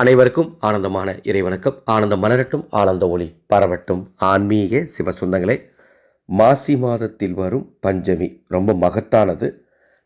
அனைவருக்கும் ஆனந்தமான இறைவணக்கம். ஆனந்தம் மலரட்டும் ஆனந்த ஒளி பரவட்டும். ஆன்மீக சிவசுந்தங்களே மாசி மாதத்தில் வரும் பஞ்சமி ரொம்ப மகத்தானது.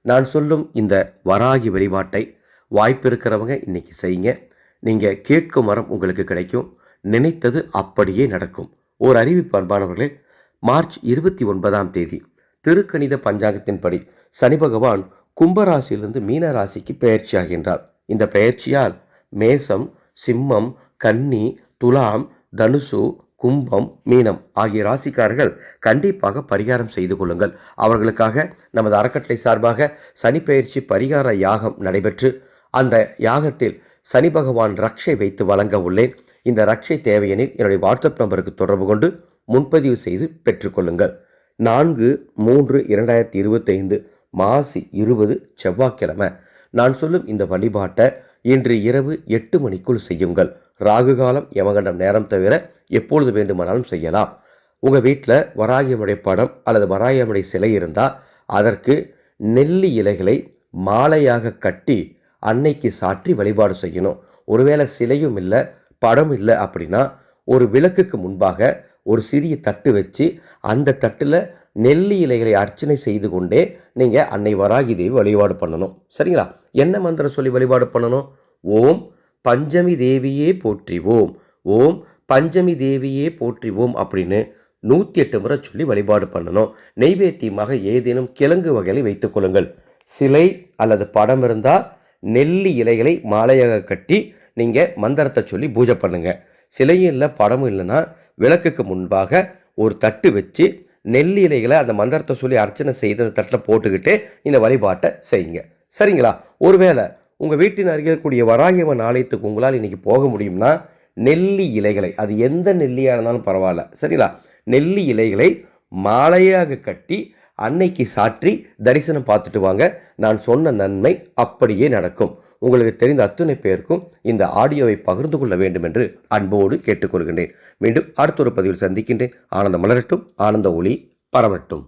நான் சொல்லும் இந்த வராகி வழிபாட்டை வாய்ப்பு இருக்கிறவங்க இன்னைக்கு செய்யுங்க. நீங்கள் கேட்கும் மரம் உங்களுக்கு கிடைக்கும். நினைத்தது அப்படியே நடக்கும். ஓர் அறிவிப்பு அன்பானவர்களே மார்ச் இருபத்தி ஒன்பதாம் தேதி திருக்கணித பஞ்சாங்கத்தின்படி சனி பகவான் கும்பராசியிலிருந்து மீனராசிக்கு பெயர்ச்சியாகின்றார். இந்த பெயர்ச்சியால் மேசம் சிம்மம் கன்னி துலாம் தனுசு கும்பம் மீனம் ஆகிய ராசிக்காரர்கள் கண்டிப்பாக பரிகாரம் செய்து கொள்ளுங்கள். அவர்களுக்காக நமது அறக்கட்டளை சார்பாக சனிப்பெயர்ச்சி பரிகார யாகம் நடைபெற்று அந்த யாகத்தில் சனி பகவான் ரக்ஷை வைத்து வழங்க உள்ளேன். இந்த ரக்ஷை தேவையெனில் என்னுடைய வாட்ஸ்அப் நம்பருக்கு தொடர்பு கொண்டு முன்பதிவு செய்து பெற்றுக்கொள்ளுங்கள் நான்கு மூன்று இரண்டாயிரத்தி இருபத்தைந்து மாசி இருபது செவ்வாய்க்கிழமை. நான் சொல்லும் இந்த வழிபாட்டை இன்று இரவு எட்டு மணிக்குள் செய்யுங்கள். ராகு காலம் யமகண்டம் நேரம் தவிர எப்பொழுது வேண்டுமானாலும் செய்யலாம். உங்கள் வீட்டில் வராகியமுடைய படம் அல்லது வராகியமுடைய சிலை இருந்தால் அதற்கு நெல்லி இலைகளை மாலையாக கட்டி அன்னைக்கு சாற்றி வழிபாடு செய்யணும். ஒருவேளை சிலையும் இல்லை படம் இல்லை அப்படின்னா ஒரு விளக்குக்கு முன்பாக ஒரு சிறிய தட்டு வச்சு அந்த தட்டில் நெல்லி இலைகளை அர்ச்சனை செய்து கொண்டே நீங்கள் அன்னை வராகி தேவி வழிபாடு பண்ணணும். சரிங்களா? என்ன மந்திரம் சொல்லி வழிபாடு பண்ணணும்? ஓம் பஞ்சமி தேவியே போற்றிவோம் ஓம். பஞ்சமி தேவியே போற்றிவோம் அப்படின்னு நூற்றி எட்டு முறை சொல்லி வழிபாடு பண்ணணும். நெய்வேத்தியமாக ஏதேனும் கிழங்கு வகைகளை வைத்துக் கொள்ளுங்கள். சிலை அல்லது படம் இருந்தால் நெல்லி இலைகளை மாலையாக கட்டி நீங்கள் மந்திரத்தை சொல்லி பூஜை பண்ணுங்கள் சிலையும் இல்லை படமும் இல்லைன்னா விளக்குக்கு முன்பாக ஒரு தட்டு வச்சு நெல்லி இலைகளை அந்த மந்திரத்தை சொல்லி அர்ச்சனை செய்து அந்த தட்டில் போட்டுக்கிட்டு இந்த வழிபாட்டை செய்யுங்க. சரிங்களா? ஒருவேளை உங்கள் வீட்டின் அருகில் கூடிய வராகியம்மன் ஆலயத்துக்கு உங்களால் இன்றைக்கி போக முடியும்னா நெல்லி இலைகளை அது எந்த நெல்லியாக இருந்தாலும் பரவாயில்ல சரிங்களா? நெல்லி இலைகளை மாலையாக கட்டி அன்னைக்கு சாற்றி தரிசனம் பார்த்துட்டு வாங்க. நான் சொன்ன நன்மை அப்படியே நடக்கும். உங்களுக்கு தெரிந்த அத்துணை பேருக்கும் இந்த ஆடியோவை பகிர்ந்து கொள்ள வேண்டும் என்று அன்போடு கேட்டுக்கொள்கின்றேன். மீண்டும் அடுத்த ஒரு பதிவில் சந்திக்கின்றேன். ஆனந்த மலரட்டும் ஆனந்த ஒளி பரவட்டும்.